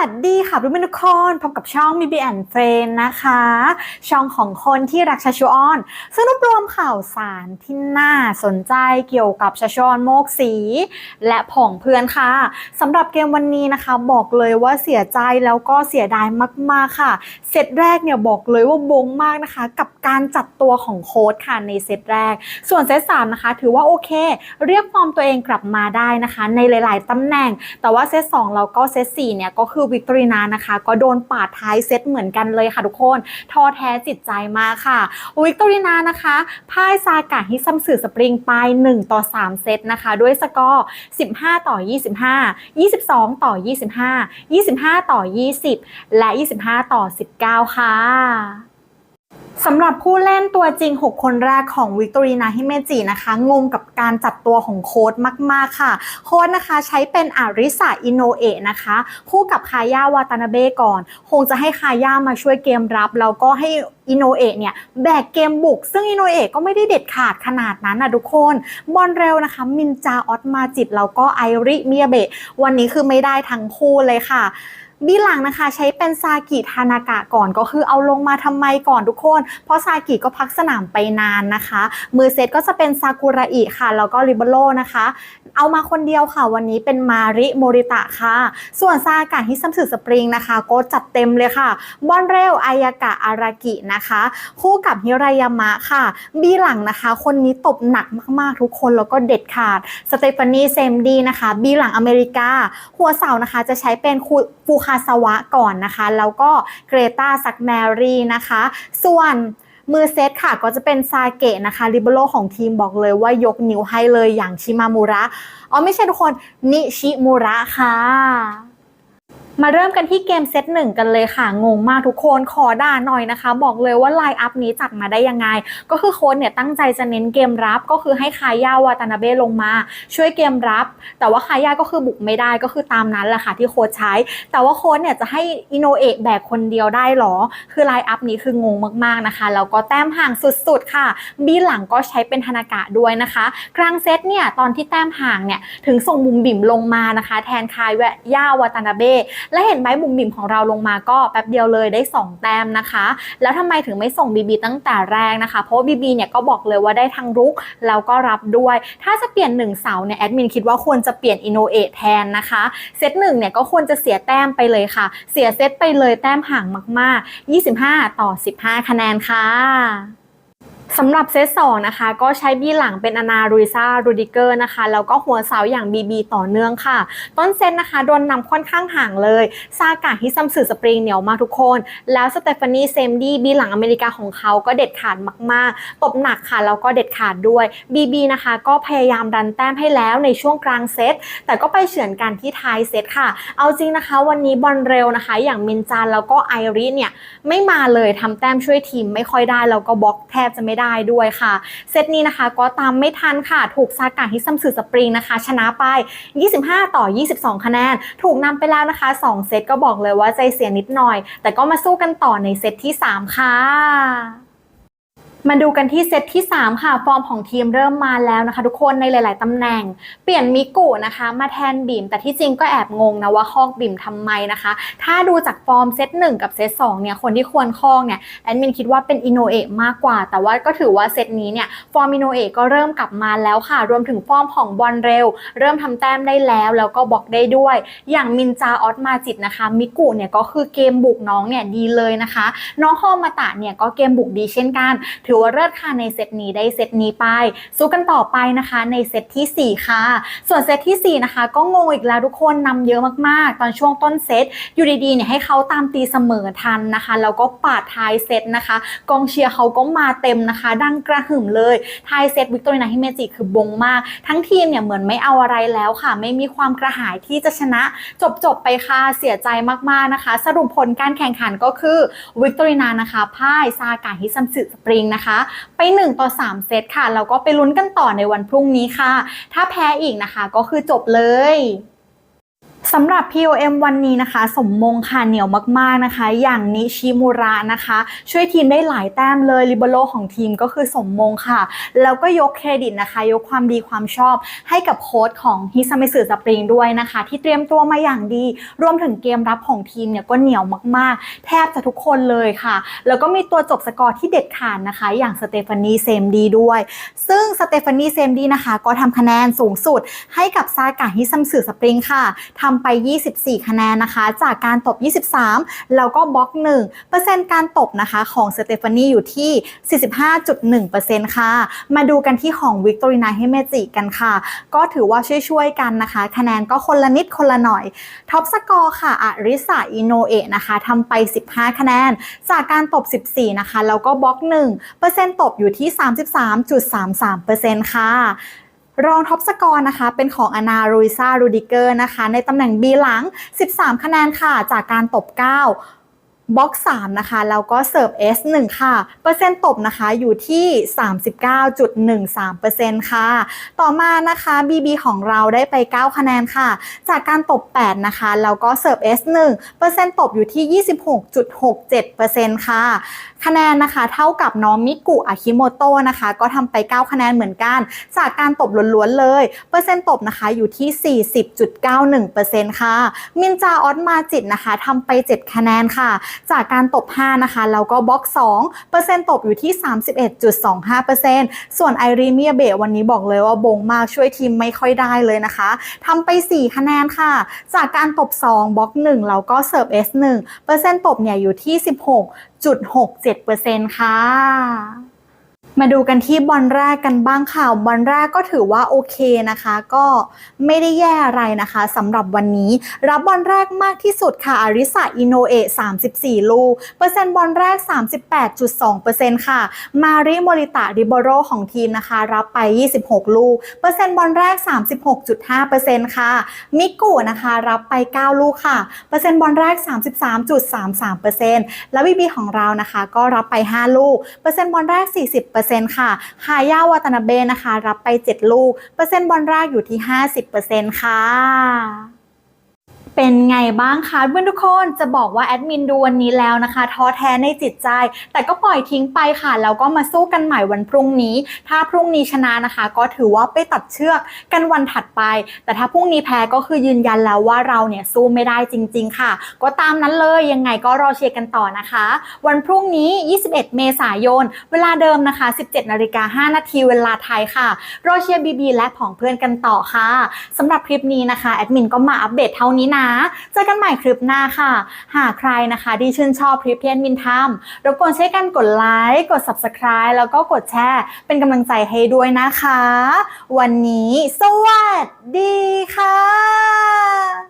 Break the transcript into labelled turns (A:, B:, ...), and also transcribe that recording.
A: วัสดีค่ะเพื่อนๆทุกคนพบกับช่อง b b and Friend นะคะ ช่องของคนที่รักชาชูออนซึ่งรวบรวมข่าวสารที่น่าสนใจเกี่ยวกับชาชออนโมกสี และผองเพื่อนค่ะสำหรับเกมวันนี้นะคะบอกเลยว่าเสียใจแล้วก็เสียดายมาก ๆ ค่ะ เซตแรกเนี่ยบอกเลยว่าบงมากนะคะ กับการจัดตัวของโค้ดค่ะในเซตแรก ส่วนเซตสามนะคะ ถือว่าโอเค เรียกฟอร์มตัวเองกลับมาได้นะคะ ในหลาย ๆตำแหน่ง แต่ว่าเซตสองแล้วก็เซตสี่เนี่ยก็คือวิกตอรีนานะคะ ก็โดนปาดท้ายเซตเหมือนกันเลยค่ะทุกคนท้อแท้จิตใจมาค่ะวิกตอรีนานะคะพ่ายซากะฮิซัมสือสปริงไป 1 ต่อ 3 เซตนะคะ ด้วยสกอร์ 15 ต่อ 25 22 ต่อ 25 25 ต่อ 20 และ 25 ต่อ 19 ค่ะ สำหรับผู้เล่นตัวจริง 6 คนแรกของวิกตอรีนาฮิเมจินะคะ งงกับการจัดตัวของโค้ดมาก ๆ ค่ะ โค้ดนะคะใช้เป็นอาริสาอินโนเอะนะคะ คู่กับคาย่าวาตานาเบะก่อน คงจะให้คาย่ามาช่วยเกมรับ แล้วก็ให้อินโนเอะเนี่ยแบกเกมบุก ซึ่งอินโนเอะก็ไม่ได้เด็ดขาดขนาดนั้นนะทุกคน บอลเร็วนะคะ มินจาออตมาจิตแล้วก็ไอริเมียเบะวันนี้คือไม่ได้ทั้งคู่เลยค่ะ บีหลังนะคะ ใช้เป็นซากิทานากะก่อนก็คือเอาลงมาทำไมก่อนทุกคน เพราะซากิก็พักสนามไปนานนะคะ มือเซตก็จะเป็นซากุระอิค่ะ แล้วก็ริเบโลนะคะ เอามาคนเดียวค่ะวันนี้เป็นมาริโมริตะค่ะ ส่วนซากะฮิซัมสึสปริงนะคะ ก็จัดเต็มเลยค่ะบอลเร็วอายากะอารากินะคะ คู่กับฮิรายามะค่ะ บีหลังนะคะ คนนี้ตบหนักมากๆทุกคนแล้วก็เด็ดขาดสเตฟานีเซมดีนะคะ บีหลังอเมริกา หัวเสานะคะจะใช้เป็นคูฟูคาสวะก่อนนะคะ แล้วก็เกรตาซักแมรี่นะคะ ส่วน มือเซตค่ะก็จะเป็นซาเกะนะคะริเบโรของทีมบอกเลยว่ายกนิ้วให้เลยอย่างชิมามูระอ๋อไม่ใช่ทุกคนนิชิมูระค่ะ มาเริ่มกันที่เกมเซตหนึ่งกันเลยค่ะ งงมากทุกคนขอด่าหน่อยนะคะ บอกเลยว่าไลน์อัพนี้จัดมาได้ยังไง ก็คือโค้ชเนี่ยตั้งใจจะเน้นเกมรับก็คือให้คาย่าวาตานาเบะลงมา ช่วยเกมรับ แต่ว่าคาย่าก็คือบุกไม่ได้ก็คือตามนั้นแหละค่ะที่โค้ชใช้ แต่ว่าโค้ชเนี่ยจะให้อินโนเอะแบกคนเดียวได้หรอ คือไลน์อัพนี้คืองงมากๆนะคะแล้วก็แต้มห่างสุดๆค่ะ บีหลังก็ใช้เป็นธนากะด้วยนะคะ กลางเซตเนี่ยตอนที่แต้มห่างเนี่ยถึงส่งบุมบิ่มลงมานะคะ แทนคายแวย่าวาตานาเบะและเห็นไหมบุ๋มบิ่มของเราลงมาก็แป๊บเดียวเลยได้ 2 แต้มนะคะ แล้วทำไมถึงไม่ส่งบีบีตั้งแต่แรกนะคะ เพราะว่าบีบีเนี่ยก็บอกเลยว่าได้ทั้งรุกแล้วก็รับด้วย ถ้าจะเปลี่ยน1เสาเนี่ยแอดมินคิดว่าควรจะเปลี่ยนอินโนเอทแทนนะคะเซตหนึ่งเนี่ยก็ควรจะเสียแต้มไปเลยค่ะ เสียเซตไปเลยแต้มห่างมาก ๆ 25 ต่อ 15 คะแนนค่ะ สำหรับเซตสองนะคะ ก็ใช้บีหลังเป็นอนารุยซารูดิเกอร์นะคะ แล้วก็หัวเสาอย่างบีบีต่อเนื่องค่ะ ต้นเซตนะคะ โดนนำค่อนข้างห่างเลย ซากะฮิซัมสึสปริงเหนียวมากทุกคน แล้วสเตฟานีเซมดี้บีหลังอเมริกาของเขาก็เด็ดขาดมากๆ ตบหนักค่ะ แล้วก็เด็ดขาดด้วยบีบีนะคะ ก็พยายามดันแต้มให้แล้วในช่วงกลางเซต แต่ก็ไปเฉือนกันที่ท้ายเซตค่ะ เอาจริงนะคะ วันนี้บอลเร็วนะคะ อย่างมินจานแล้วก็ไอริเนี่ยไม่มาเลยทำแต้มช่วยทีมไม่ค่อยได้แล้วก็บล็อกแทบจะไม่ได้ด้วยค่ะ เซตนี้นะคะก็ตามไม่ทันค่ะ ถูกซากาฮิซัมสึสปริงนะคะ ชนะไป 25 ต่อ 22 คะแนน ถูกนำไปแล้วนะคะ 2 เซตก็บอกเลยว่าใจเสียนิดหน่อย แต่ก็มาสู้กันต่อในเซตที่ 3 ค่ะ มาดูกันที่เซตที่ 3 ค่ะ ฟอร์มของทีมเริ่มมาแล้วนะคะ ทุกคนในหลาย ๆ ตำแหน่ง เปลี่ยนมิกุนะคะ มาแทนบิมแต่ที่จริงก็แอบงงนะว่าคอกบิมทำไมนะคะ ถ้าดูจากฟอร์มเซต1 กับเซต2เนี่ยคนที่ควรคอกเนี่ยแอดมินคิดว่าเป็นอินโนเอะมากกว่า แต่ว่าก็ถือว่าเซตนี้เนี่ยฟอร์มอินโนเอะก็เริ่มกลับมาแล้วค่ะ รวมถึงฟอร์มของบอลเร็ว เริ่มทำแต้มได้แล้วแล้วก็บล็อกได้ด้วย อย่างมินจาออสมาจิตนะคะมิกุเนี่ยก็คือเกมบุกน้องเนี่ยดีเลยนะคะ น้องโฮมาตะเนี่ยก็เกมบุกดีเช่นกันถือว่าเลิศค่ะในเซตนี้ได้เซตนี้ไป สู้กันต่อไปนะคะ ในเซตทีสี่4 ค่ะ ส่วนเซตทีสี่ 4 นะคะ ก็งงอีกแล้วทุกคนนำเยอะมากๆ ตอนช่วงต้นเซตอยู่ดีๆเนี่ยให้เขาตามตีเสมอทันนะคะแล้วก็ปาดท้ายเซตนะคะ กองเชียร์เขาก็มาเต็มนะคะ ดังกระหึ่มเลยท้ายเซตวิกตอรีนาฮิเมจิคือบงมาก ทั้งทีมเนี่ยเหมือนไม่เอาอะไรแล้วค่ะ ไม่มีความกระหายที่จะชนะจบๆไปค่ะเสียใจมากๆนะคะ สรุปผลการแข่งขันก็คือวิกตอรีนานะคะพ่ายซากาฮิซัมสึสปริงนะคะไป1ต่อ3เซตค่ะแล้วก็ไปลุ้นกันต่อในวันพรุ่งนี้ค่ะ ถ้าแพ้อีกนะคะก็คือจบเลย สำหรับ POM วันนี้นะคะ สมมงค่ะเหนียวมากๆนะคะ อย่างนิชิมุระนะคะ ช่วยทีมได้หลายแต้มเลยริเบโรของทีมก็คือสมมงค่ะ แล้วก็ยกเครดิตนะคะ ยกความดีความชอบให้กับโค้ชของฮิซามิสึสปริงด้วยนะคะ ที่เตรียมตัวมาอย่างดี รวมถึงเกมรับของทีมเนี่ยก็เหนียวมากๆ แทบจะทุกคนเลยค่ะ แล้วก็มีตัวจบสกอร์ที่เด็ดขาดนะคะ อย่างสเตฟานีเซมดีด้วย ซึ่งสเตฟานีเซมดีนะคะ ก็ทำคะแนนสูงสุดให้กับซากะฮิซัมสึสปริงค่ะทำไป 24 คะแนนนะคะ จากการตบ 23 แล้วก็บล็อก1เปอร์เซ็นต์การตบนะคะของสเตฟานีอยู่ที่ 45.1%ค่ะ มาดูกันที่ของวิกตอรีนาเฮเมจิกันค่ะ ก็ถือว่าช่วยๆกันนะคะ คะแนนก็คนละนิดคนละหน่อย ท็อปสกอร์ค่ะอาริสาอิโนเอะนะคะทำไป 15 คะแนน จากการตบ 14 นะคะ แล้วก็บล็อก1เปอร์เซ็นต์ตบอยู่ที่ 33.33%ค่ะ รองท็อปสกอร์นะคะ เป็นของอนารูซารูดิเกอร์นะคะ ในตำแหน่ง B หลัง 13 คะแนนค่ะ จากการตบ 9 บล็อก 3 นะคะ แล้วก็เสิร์ฟ S1 ค่ะ เปอร์เซ็นต์ตบนะคะอยู่ที่ 39.13%ค่ะ ต่อมานะคะ BB ของเราได้ไป 9 คะแนนค่ะ จากการตบ 8 นะคะ แล้วก็เสิร์ฟ S1 เปอร์เซ็นต์ตบอยู่ที่ 26.67%ค่ะ คะแนนนะคะเท่ากับน้องมิกุอาคิโมโตะนะคะ ก็ทำไป 9 คะแนนเหมือนกัน จากการตบล้วนๆเลย เปอร์เซ็นต์ตบนะคะอยู่ที่ 40.91%ค่ะ มินจาออสมาจิตนะคะทำไป 7 คะแนนค่ะจากการตบ 5 นะคะ แล้วก็บล็อก2เปอร์เซ็นต์ตบอยู่ที่ 31.25%ส่วนไอรีเมียเบวันนี้บอกเลยว่าบงมากช่วยทีมไม่ค่อยได้เลยนะคะทำไป 4 คะแนนค่ะ จากการตบ 2บล็อก 1 แล้วก็เสิร์ฟ S1 เปอร์เซ็นต์ตบเนี่ยอยู่ที่ 16.67%ค่ะ มาดูกันที่บอลแรกกันบ้างค่ะบอลแรกก็ถือว่าโอเคนะคะ ก็ไม่ได้แย่อะไรนะคะสำหรับวันนี้ รับบอลแรกมากที่สุดค่ะอาริสาอินโนเอะ34 ลูก เปอร์เซ็นต์บอลแรก 38.2%ค่ะ มาริโมริตะริโบโรของทีมนะคะ รับไป 26 ลูก เปอร์เซ็นต์บอลแรก 36.5%ค่ะ มิกุนะคะ รับไป 9 ลูกค่ะ เปอร์เซ็นต์บอลแรก 33.33%แล้วบีบีของเรานะคะ ก็รับไป 5 ลูก เปอร์เซ็นต์บอลแรก 40%ค่ะฮายาวาตานาเบนะคะ รับไป 7 ลูก เปอร์เซ็นต์บอลรากอยู่ที่ 50%ค่ะ เป็นไงบ้างคะเพื่อนทุกคนจะบอกว่าแอดมินดูวันนี้แล้วนะคะท้อแท้ในจิตใจ แต่ก็ปล่อยทิ้งไปค่ะแล้วก็มาสู้กันใหม่วันพรุ่งนี้ ถ้าพรุ่งนี้ชนะนะคะ ก็ถือว่าไปตัดเชือกกันวันถัดไป แต่ถ้าพรุ่งนี้แพ้ก็คือยืนยันแล้วว่าเราเนี่ยสู้ไม่ได้จริง ๆ ค่ะ ก็ตามนั้นเลยยังไงก็รอเชียร์กันต่อนะคะ วันพรุ่งนี้ 21 เมษายน เวลาเดิมนะคะ 17นาฬิกา5นาทีเวลาไทยค่ะรอเชียร์บีบีและผองเพื่อนกันต่อค่ะสำหรับคลิปนี้นะคะแอดมินก็มาอัปเดตเท่านี้นะเจอกันใหม่คลิปหน้าค่ะ หากใครนะคะที่ชื่นชอบคลิปที่แอดมินทำรบกวนช่วยกันกดไลค์กด subscribe แล้วก็กดแชร์เป็นกำลังใจให้ด้วยนะคะ วันนี้สวัสดีค่ะ